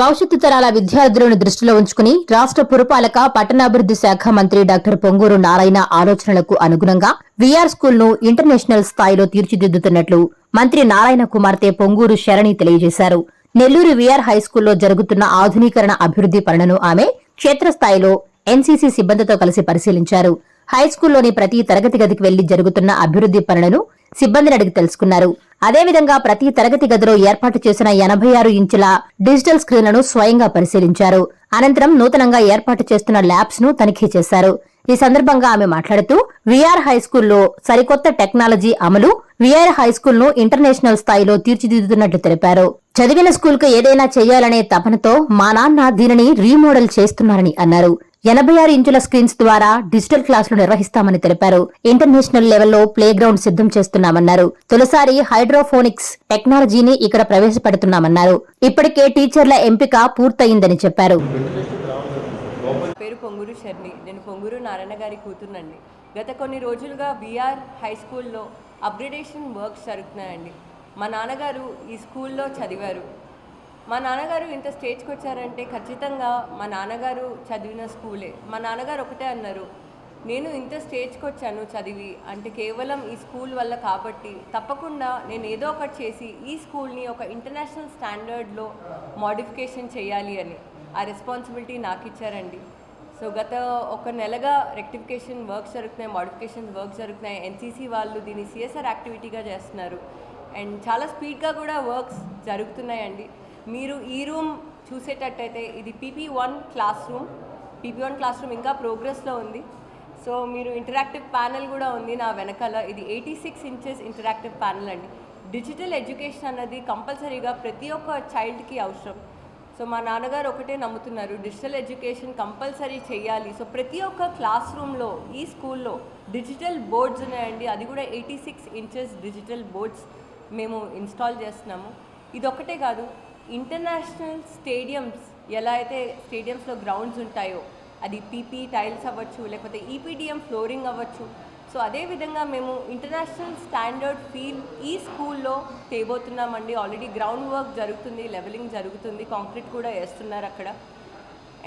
భవిష్యత్తు తరాల విద్యార్థులను దృష్టిలో ఉంచుకుని రాష్ట్ర పురపాలక పట్టణాభివృద్ధి శాఖ మంత్రి డాక్టర్ పొంగూరు నారాయణ ఆలోచనలకు అనుగుణంగా విఆర్ స్కూల్ను ఇంటర్నేషనల్ స్థాయిలో తీర్చిదిద్దుతున్నట్లు మంత్రి నారాయణ కుమార్తె పొంగూరు శరణి తెలియజేశారు. నెల్లూరు విఆర్ హైస్కూల్లో జరుగుతున్న ఆధునీకరణ అభివృద్ధి పనులను ఆమె క్షేత్రస్థాయిలో ఎన్సీసీ సిబ్బందితో కలిసి పరిశీలించారు. హైస్కూల్లోని ప్రతి తరగతి గదికి వెళ్ళి జరుగుతున్న అభివృద్ధి పనులను సిబ్బందిని అడిగి తెలుసుకున్నారు. అదేవిధంగా ప్రతి తరగతి గదిలో ఏర్పాటు చేసిన ఎనభై ఆరు ఇంచుల డిజిటల్ స్క్రీన్లను స్వయంగా పరిశీలించారు. అనంతరం నూతనంగా ఏర్పాటు చేస్తున్న ల్యాబ్స్ను తనిఖీ చేశారు. ఈ సందర్భంగా ఆమె మాట్లాడుతూ విఆర్ హైస్కూల్లో సరికొత్త టెక్నాలజీ అమలు విఆర్ హైస్కూల్ను ఇంటర్నేషనల్ స్థాయిలో తీర్చిదిద్దుతున్నట్లు తెలిపారు. చదివిన స్కూల్కు ఏదైనా చేయాలనే తపనతో మా నాన్న దీనిని రీమోడల్ చేస్తున్నారని అన్నారు. ఎనభై ఆరు ఇంచుల స్క్రీన్స్ ద్వారా డిజిటల్ క్లాసులు నిర్వహిస్తామని తెలిపారు. ఇంటర్నేషనల్ లెవెల్లో ప్లే గ్రౌండ్ సిద్ధం చేస్తున్నామన్నారు. తొలిసారి హైడ్రోఫోనిక్స్ టెక్నాలజీని ఇక్కడ ప్రవేశపెడుతున్నామన్నారు. ఇప్పటికే టీచర్ల ఎంపిక పూర్తయిందని చెప్పారు. పేరు పొంగురు శర్మి నేను పొంగురు నారాయణ గారి కూతురునండి. గత కొన్ని రోజులుగా బీఆర్ హై స్కూల్లో అప్గ్రేడేషన్ వర్క్స్ జరుగుతున్నాయండి. మా నాన్నగారు ఈ స్కూల్లో చదివారు. మా నాన్నగారు ఇంత స్టేజ్కి వచ్చారంటే ఖచ్చితంగా మా నాన్నగారు చదివిన స్కూలే. మా నాన్నగారు ఒకటే అన్నారు నేను ఇంత స్టేజ్కి వచ్చాను చదివి అంటే కేవలం ఈ స్కూల్ వల్ల కాబట్టి తప్పకుండా నేను ఏదో ఒకటి చేసి ఈ స్కూల్ని ఒక ఇంటర్నేషనల్ స్టాండర్డ్లో మోడిఫికేషన్ చేయాలి అని ఆ రెస్పాన్సిబిలిటీ నాకు ఇచ్చారండి. సో గత ఒక నెలగా రెక్టిఫికేషన్ వర్క్స్ జరుగుతున్నాయి మోడిఫికేషన్ వర్క్స్ జరుగుతున్నాయి. ఎన్సీసీ వాళ్ళు దీన్ని సిఎస్ఆర్ యాక్టివిటీగా చేస్తున్నారు. అండ్ చాలా స్పీడ్గా కూడా వర్క్స్ జరుగుతున్నాయండి. మీరు ఈ రూమ్ చూసేటట్టయితే ఇది PP one class room. PP one class room ఇంకా ప్రోగ్రెస్లో ఉంది. సో మీరు ఇంటరాక్టివ్ ప్యానెల్ కూడా ఉంది నా వెనకాల. ఇది eighty six inches interactive panel అండి. డిజిటల్ ఎడ్యుకేషన్ అన్నది కంపల్సరీగా ప్రతి ఒక్క చైల్డ్కి అవసరం. సో మా నాన్నగారు ఒకటే నమ్ముతున్నారు డిజిటల్ ఎడ్యుకేషన్ కంపల్సరీ చేయాలి. సో ప్రతి ఒక్క క్లాస్ రూమ్లో ఈ స్కూల్లో డిజిటల్ బోర్డ్స్ ఉన్నాయండి. అది కూడా eighty six inches digital boards మేము ఇన్స్టాల్ చేస్తున్నాము. ఇది కాదు ఇంటర్నేషనల్ స్టేడియంస్ ఎలా అయితే స్టేడియంస్లో గ్రౌండ్స్ ఉంటాయో అది పీపీ టైల్స్ అవ్వచ్చు లేకపోతే ఈపీడిఎం ఫ్లోరింగ్ అవ్వచ్చు. సో అదేవిధంగా మేము ఇంటర్నేషనల్ స్టాండర్డ్ ఫీల్ ఈ స్కూల్లో తేబోతున్నామండి. ఆల్రెడీ గ్రౌండ్ వర్క్ జరుగుతుంది లెవెలింగ్ జరుగుతుంది కాంక్రీట్ కూడా వేస్తున్నారు అక్కడ.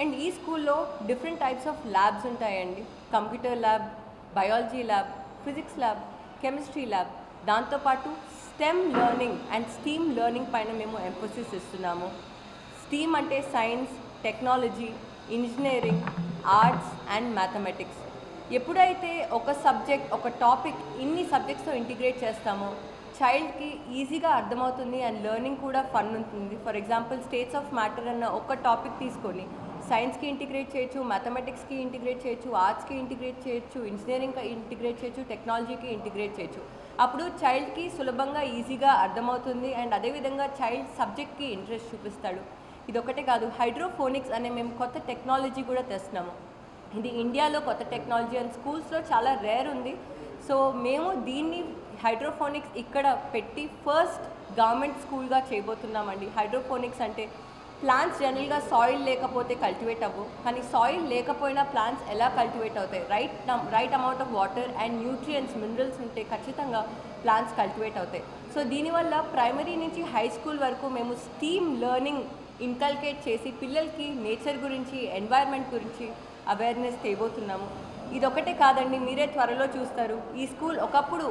అండ్ ఈ స్కూల్లో డిఫరెంట్ టైప్స్ ఆఫ్ ల్యాబ్స్ ఉంటాయండి. Computer lab biology lab physics lab chemistry lab. దాంతోపాటు STEM learning and STEAM learning పైన మేము ఎంఫోసిస్ ఇస్తున్నాము. స్టీమ్ అంటే science technology engineering arts and mathematics. ఎప్పుడైతే ఒక సబ్జెక్ట్ ఒక టాపిక్ ఇన్ని సబ్జెక్ట్స్తో ఇంటిగ్రేట్ చేస్తామో చైల్డ్కి ఈజీగా అర్థమవుతుంది అండ్ లెర్నింగ్ కూడా ఫన్ ఉంటుంది. For example states of matter అన్న ఒక టాపిక్ తీసుకొని సైన్స్కి ఇంటిగ్రేట్ చేయొచ్చు మ్యాథమెటిక్స్కి ఇంటిగ్రేట్ చేయొచ్చు ఆర్ట్స్కి ఇంటిగ్రేట్ చేయొచ్చు ఇంజనీరింగ్కి ఇంటిగ్రేట్ చేయొచ్చు టెక్నాలజీకి ఇంటిగ్రేట్ చేయొచ్చు. అప్పుడు చైల్డ్కి సులభంగా ఈజీగా అర్థమవుతుంది అండ్ అదేవిధంగా చైల్డ్ సబ్జెక్ట్కి ఇంట్రెస్ట్ చూపిస్తాడు. ఇది కాదు హైడ్రోఫోనిక్స్ అనే మేము కొత్త టెక్నాలజీ కూడా తెస్తున్నాము. ఇది ఇండియాలో కొత్త టెక్నాలజీ అండ్ స్కూల్స్లో చాలా రేర్ ఉంది. సో మేము దీన్ని హైడ్రోఫోనిక్స్ ఇక్కడ పెట్టి ఫస్ట్ గవర్నమెంట్ స్కూల్గా చేయబోతున్నామండి. హైడ్రోఫోనిక్స్ అంటే ప్లాంట్స్ జనరల్గా సాయిల్ లేకపోతే కల్టివేట్ అవ్వు. కానీ సాయిల్ లేకపోయినా ప్లాంట్స్ ఎలా కల్టివేట్ అవుతాయి? Right right amount of water and nutrients minerals ఉంటే ఖచ్చితంగా ప్లాంట్స్ కల్టివేట్ అవుతాయి. సో దీనివల్ల ప్రైమరీ నుంచి హై స్కూల్ వరకు మేము స్టీమ్ లెర్నింగ్ ఇన్కల్కేట్ చేసి పిల్లలకి నేచర్ గురించి ఎన్వైర్న్మెంట్ గురించి అవేర్నెస్ తేబోతున్నాము. ఇది ఒకటే కాదండి మీరే త్వరలో చూస్తారు. ఈ స్కూల్ ఒకప్పుడు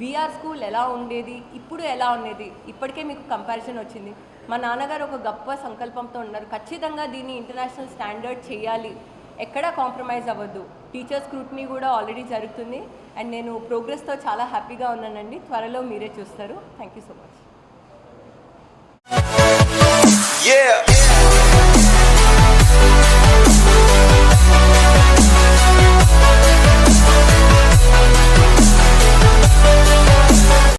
విఆర్ స్కూల్ ఎలా ఉండేది? ఇప్పుడు ఎలా ఉండేది? ఇప్పటికే మీకు కంపారిజన్ వచ్చింది. మా నాన్నగారు ఒక గొప్ప సంకల్పంతో ఉన్నారు. ఖచ్చితంగా దీన్ని ఇంటర్నేషనల్ స్టాండర్డ్ చేయాలి. ఎక్కడా కాంప్రమైజ్ అవ్వద్దు. టీచర్ స్క్రూట్నీ కూడా ఆల్రెడీ జరుగుతుంది. అండ్ నేను ప్రోగ్రెస్తో చాలా హ్యాపీగా ఉన్నానండి. త్వరలో మీరే చూస్తారు. Thank you so much. Yeah.